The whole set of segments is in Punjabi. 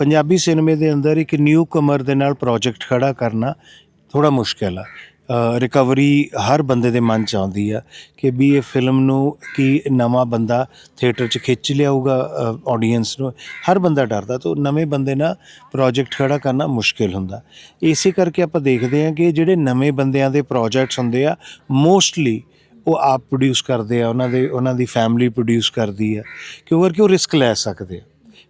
ਪੰਜਾਬੀ ਸਿਨੇਮੇ ਦੇ ਅੰਦਰ ਇੱਕ ਨਿਊ ਕਮਰ ਦੇ ਨਾਲ ਪ੍ਰੋਜੈਕਟ ਖੜਾ ਕਰਨਾ ਥੋੜਾ ਮੁਸ਼ਕਿਲ ਆ। ਰਿਕਵਰੀ ਹਰ ਬੰਦੇ ਦੇ ਮਨ ਚ ਆਉਂਦੀ ਆ ਕਿ ਵੀ ਇਹ ਫਿਲਮ ਨੂੰ ਕੀ ਨਵਾਂ ਬੰਦਾ ਥੀਏਟਰ 'ਚ ਖਿੱਚ ਲਿਆਊਗਾ ਆਡੀਅנס ਨੂੰ। ਹਰ ਬੰਦਾ ਡਰਦਾ ਤਾਂ ਨਵੇਂ ਬੰਦੇ ਨਾਲ ਪ੍ਰੋਜੈਕਟ ਖੜਾ ਕਰਨਾ ਮੁਸ਼ਕਿਲ ਹੁੰਦਾ। ਇਸੇ ਕਰਕੇ ਆਪਾਂ ਦੇਖਦੇ ਹਾਂ ਕਿ ਜਿਹੜੇ ਨਵੇਂ ਬੰਦਿਆਂ ਦੇ ਪ੍ਰੋਜੈਕਟਸ ਹੁੰਦੇ ਆ ਮੋਸਟਲੀ ਉਹ ਆਪ ਪ੍ਰੋਡਿਊਸ ਕਰਦੇ ਆ, ਉਹਨਾਂ ਦੇ, ਉਹਨਾਂ ਦੀ ਫੈਮਿਲੀ ਪ੍ਰੋਡਿਊਸ ਕਰਦੀ ਆ। ਕਿਉਂ ਕਰਕੇ ਉਹ ਰਿਸਕ ਲੈ ਸਕਦੇ ਆ?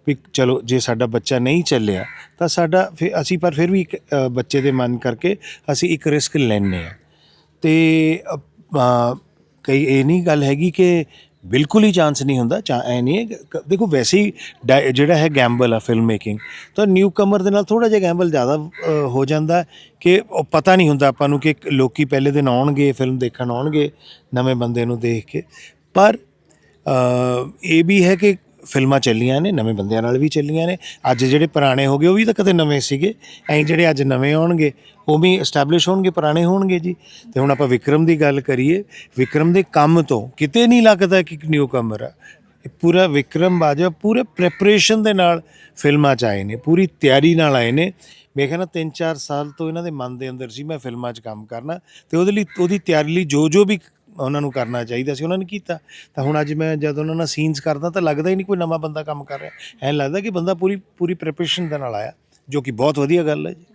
ਵੀ ਚਲੋ ਜੇ ਸਾਡਾ ਬੱਚਾ ਨਹੀਂ ਚੱਲਿਆ ਤਾਂ ਸਾਡਾ ਫਿਰ ਅਸੀਂ ਪਰ ਫਿਰ ਵੀ ਇੱਕ ਅ, ਬੱਚੇ ਦੇ ਮਨ ਕਰਕੇ ਅਸੀਂ ਇੱਕ ਰਿਸਕ ਲੈਨੇ ਆ ਤੇ ਅ, ਅ, ਕਈ ਇਹ ਨਹੀਂ ਗੱਲ ਹੈਗੀ ਕਿ ਬਿਲਕੁਲ ਹੀ ਚਾਂਸ ਨਹੀਂ ਹੁੰਦਾ ਚਾ ਐ ਨਹੀਂ ਹੈ ਕਿ- ਕ- ਦੇਖੋ ਵੈਸੇ ਹੀ ਡਾਇ- ਜਿਹੜਾ ਹੈ ਗੈਂਬਲ ਆ ਫਿਲਮ ਮੇਕਿੰਗ ਤਾਂ ਨਿਊ ਕਮਰ ਦੇ ਨਾਲ ਥੋੜਾ ਜਿਹਾ ਗੈਂਬਲ ਜ਼ਿਆਦਾ ਅ, ਹੋ ਜਾਂਦਾ ਕਿ ਉਹ ਪਤਾ ਨਹੀਂ ਹੁੰਦਾ ਆਪਾਂ ਨੂੰ ਕਿ ਲੋਕੀ ਪਹਿਲੇ ਦਿਨ ਆਉਣਗੇ ਫਿਲਮ ਦੇਖਣ ਆਉਣਗੇ ਨਵੇਂ ਬੰਦੇ ਨੂੰ ਦੇਖ ਕੇ। ਪਰ ਅ, ਇਹ ਵੀ ਹੈ ਕਿ ਫਿਲਮਾਂ ਚੱਲੀਆਂ ਨੇ, ਨਵੇਂ ਬੰਦਿਆਂ ਨਾਲ ਵੀ ਚੱਲੀਆਂ ਨੇ। ਅੱਜ ਜਿਹੜੇ ਪੁਰਾਣੇ ਹੋ ਗਏ, ਉਹ ਵੀ ਤਾਂ ਕਦੇ ਨਵੇਂ ਸੀਗੇ। ਐਂ ਜਿਹੜੇ ਅੱਜ ਨਵੇਂ ਆਉਣਗੇ, ਉਹ ਵੀ ਐਸਟੈਬਲਿਸ਼ ਹੋਣਗੇ, ਪੁਰਾਣੇ ਹੋਣਗੇ ਜੀ। ਤੇ ਹੁਣ ਆਪਾਂ ਵਿਕਰਮ ਦੀ ਗੱਲ ਕਰੀਏ, ਵਿਕਰਮ ਦੇ ਕੰਮ ਤੋਂ ਕਿਤੇ ਨਹੀਂ ਲੱਗਦਾ ਕਿ ਇੱਕ ਨਿਊ ਕਮਰ ਆ ਪੂਰਾ ਵਿਕਰਮ ਬਾਜਵਾ, ਪੂਰੇ ਪ੍ਰੈਪਰੇਸ਼ਨ ਦੇ ਨਾਲ ਫਿਲਮਾਂ 'ਚ ਆਏ ਨੇ, ਪੂਰੀ ਤਿਆਰੀ ਨਾਲ ਆਏ ਨੇ। ਮੈਂ ਕਹਿੰਦਾ 3-4 ਸਾਲ ਤੋਂ ਇਹਨਾਂ ਦੇ ਮਨ ਦੇ ਅੰਦਰ ਸੀ, ਮੈਂ ਫਿਲਮਾਂ 'ਚ ਕੰਮ ਕਰਨਾ। ਤੇ ਉਹਦੇ ਲਈ, ਉਹਦੀ ਤਿਆਰੀ ਲਈ ਜੋ ਜੋ ਵੀ ਉਹਨਾਂ ਨੂੰ ਕਰਨਾ ਚਾਹੀਦਾ ਸੀ, ਉਹਨਾਂ ਨੇ ਕੀਤਾ। ਤਾਂ ਹੁਣ ਅੱਜ ਮੈਂ ਜਦ ਉਹਨਾਂ ਨਾਲ ਸੀਨਸ ਕਰਦਾ ਤਾਂ ਲੱਗਦਾ ਹੀ ਨਹੀਂ ਕੋਈ ਨਵਾਂ ਬੰਦਾ ਕੰਮ ਕਰ ਰਿਹਾ। ਐਂ ਲੱਗਦਾ ਕਿ ਬੰਦਾ ਪੂਰੀ ਪੂਰੀ ਪ੍ਰੈਪਰੇਸ਼ਨ ਦੇ ਨਾਲ ਆਇਆ, ਜੋ ਕਿ ਬਹੁਤ ਵਧੀਆ ਗੱਲ ਹੈ ਜੀ।